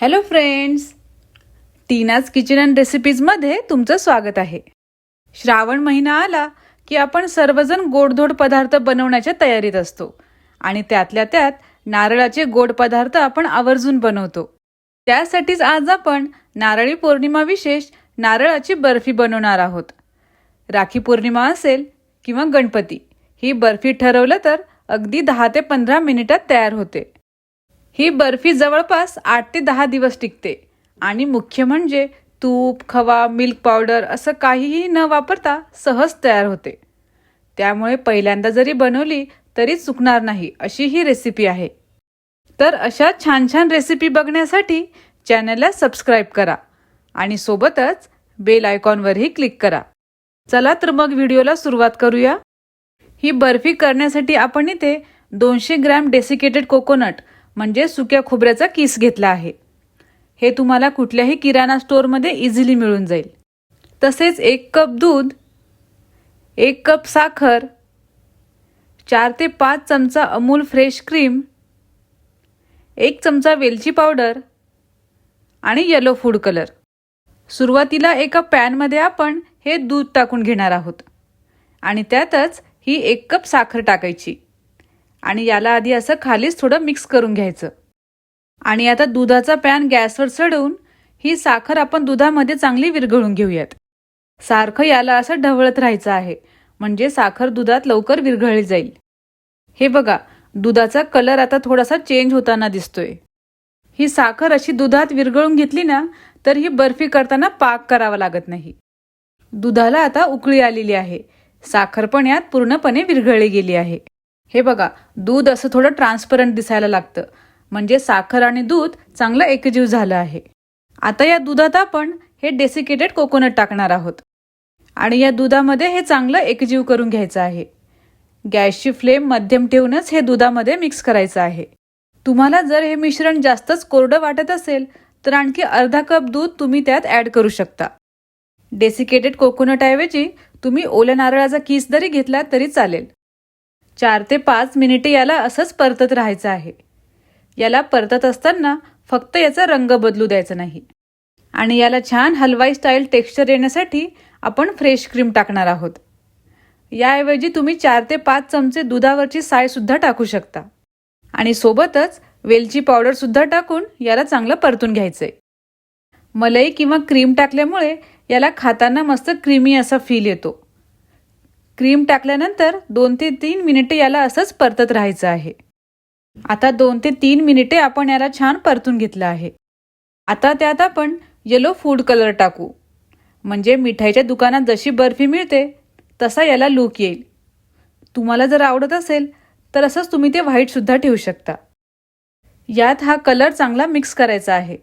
Hello friends Tina's kitchen and रेसिपीजमध्ये तुमचं स्वागत आहे. श्रावण महिना आला की आपण सर्वजण गोडधोड पदार्थ बनवण्याच्या तयारीत असतो आणि त्यातल्या त्यात नारळाचे गोड पदार्थ आपण आवर्जून बनवतो. त्यासाठीच आज आपण नारळी पौर्णिमा विशेष नारळाची बर्फी बनवणार आहोत. राखी पौर्णिमा असेल किंवा गणपती ही बर्फी ठरवलं तर अगदी दहा ते पंधरा मिनिटात तयार होते. ही बर्फी जवळपास आठ ते दहा दिवस टिकते. आणि मुख्य म्हणजे तूप खवा मिल्क पावडर असं काहीही न वापरता सहज तयार होते. त्यामुळे पहिल्यांदा जरी बनवली तरी चुकणार नाही अशी ही रेसिपी आहे. तर अशा छान छान रेसिपी बघण्यासाठी चॅनलला सबस्क्राईब करा आणि सोबतच बेल आयकॉनवरही क्लिक करा. चला तर मग व्हिडिओला सुरुवात करूया. ही बर्फी करण्यासाठी आपण इथे दोनशे ग्रॅम डेसिकेटेड कोकोनट म्हणजे सुक्या खोबऱ्याचा किस घेतला आहे. हे तुम्हाला कुठल्याही किराणा स्टोअरमध्ये इझिली मिळून जाईल. तसेच एक कप दूध एक कप साखर चार ते पाच चमचा अमूल फ्रेश क्रीम एक चमचा वेलची पावडर आणि येलो फूड कलर सुरुवातीला एका पॅनमध्ये आपण हे दूध टाकून घेणार आहोत. आणि त्यातच ही एक कप साखर टाकायची. आणि याला आधी असं खालीच थोडं मिक्स करून घ्यायचं. आणि आता दुधाचा पॅन गॅसवर चढवून ही साखर आपण दुधामध्ये चांगली विरघळून घेऊयात. सारखं याला असं ढवळत राहायचं आहे म्हणजे साखर दुधात लवकर विरघळली जाईल. हे बघा दुधाचा कलर आता थोडासा चेंज होताना दिसतोय. ही साखर अशी दुधात विरघळून घेतली ना तर ही बर्फी करताना पाक करावा लागत नाही. दुधाला आता उकळी आलेली आहे. साखर पण यात पूर्णपणे विरघळली गेली आहे. हे बघा दूध असं थोडं ट्रान्सपरंट दिसायला लागतं. म्हणजे साखर आणि दूध चांगलं एकजीव झालं आहे. आता या दुधात आपण हे डेसिकेटेड कोकोनट टाकणार आहोत. आणि या दुधामध्ये हे चांगलं एकजीव करून घ्यायचं आहे. गॅसची फ्लेम मध्यम ठेवूनच हे दुधामध्ये मिक्स करायचं आहे. तुम्हाला जर हे मिश्रण जास्तच कोरडं वाटत असेल तर आणखी अर्धा कप दूध तुम्ही त्यात ॲड करू शकता. डेसिकेटेड कोकोनटऐवजी तुम्ही ओल्या नारळाचा किस जरी घेतला तरी चालेल. चार ते पाच मिनिटे याला असंच परतत राहायचं आहे. याला परतत असताना फक्त याचा रंग बदलू द्यायचा नाही. आणि याला छान हलवाई स्टाईल टेक्स्चर येण्यासाठी आपण फ्रेश क्रीम टाकणार आहोत. याऐवजी तुम्ही चार ते पाच चमचे दुधावरची सायसुद्धा टाकू शकता. आणि सोबतच वेलची पावडरसुद्धा टाकून याला चांगलं परतून घ्यायचं आहे मलई किंवा क्रीम टाकल्यामुळे याला खाताना मस्त क्रीमी असा फील येतो. क्रीम टाकल्यानंतर दोन ते तीन मिनिटे याला असंच परतत राहायचं आहे. आता दोन ते तीन मिनिटे आपण याला छान परतून घेतलं आहे. आता त्यात आपण येलो फूड कलर टाकू. म्हणजे मिठाईच्या दुकानात जशी बर्फी मिळते तसा याला लूक येईल. तुम्हाला जर आवडत असेल तर असंच तुम्ही ते व्हाईटसुद्धा ठेवू शकता. यात हा कलर चांगला मिक्स करायचा आहे.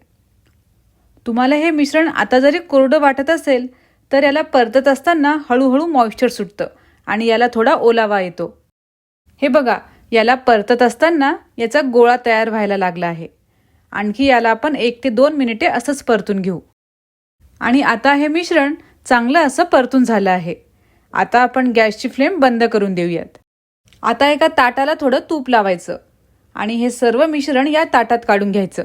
तुम्हाला हे मिश्रण आता जरी कोरडं वाटत असेल तर याला परतत असताना हळूहळू मॉइश्चर सुटतं. आणि याला थोडा ओलावा येतो. हे बघा याला परतत असताना याचा गोळा तयार व्हायला लागला आहे. आणखी याला आपण एक ते दोन मिनिटे असंच परतून घेऊ. आणि आता हे मिश्रण चांगलं असं परतून झालं आहे. आता आपण गॅसची फ्लेम बंद करून देऊयात. आता एका ताटाला थोडं तूप लावायचं आणि हे सर्व मिश्रण या ताटात काढून घ्यायचं.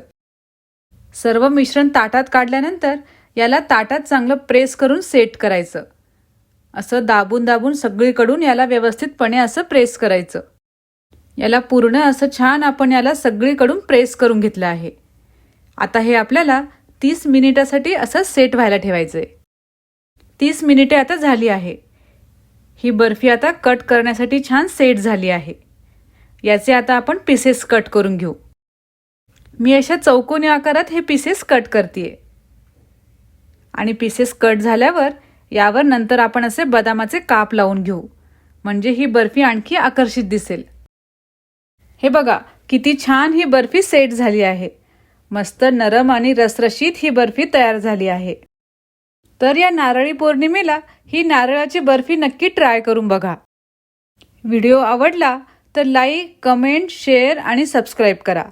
सर्व मिश्रण ताटात काढल्यानंतर याला ताटात चांगलं प्रेस करून सेट करायचं. असं दाबून दाबून सगळीकडून याला व्यवस्थितपणे असं प्रेस करायचं. याला पूर्ण असं छान आपण याला सगळीकडून प्रेस करून घेतलं आहे. आता हे आपल्याला तीस मिनिटासाठी असं सेट व्हायला ठेवायचं आहे तीस मिनिटे आता झाली आहे. ही बर्फी आता कट करण्यासाठी छान सेट झाली आहे. याचे आता आपण पीसेस कट करून घेऊ. मी अशा चौकोनी आकारात हे पीसेस कट करते आणि पीसेस कट झाल्यावर यावर नंतर आपण असे बदामाचे काप लावून घेऊ. म्हणजे ही बर्फी आणखी आकर्षित दिसेल. हे बघा किती छान ही बर्फी सेट झाली आहे. मस्त नरम आणि रसरशीत ही बर्फी तयार झाली आहे. तर या नारळी पौर्णिमेला ही नारळाची बर्फी नक्की ट्राय करून बघा. व्हिडिओ आवडला तर लाईक कमेंट शेअर आणि सबस्क्राईब करा.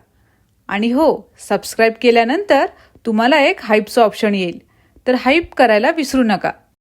आणि हो सबस्क्राईब केल्यानंतर तुम्हाला एक हाईपचं ऑप्शन येईल. तर हाईप करायला विसरू नका.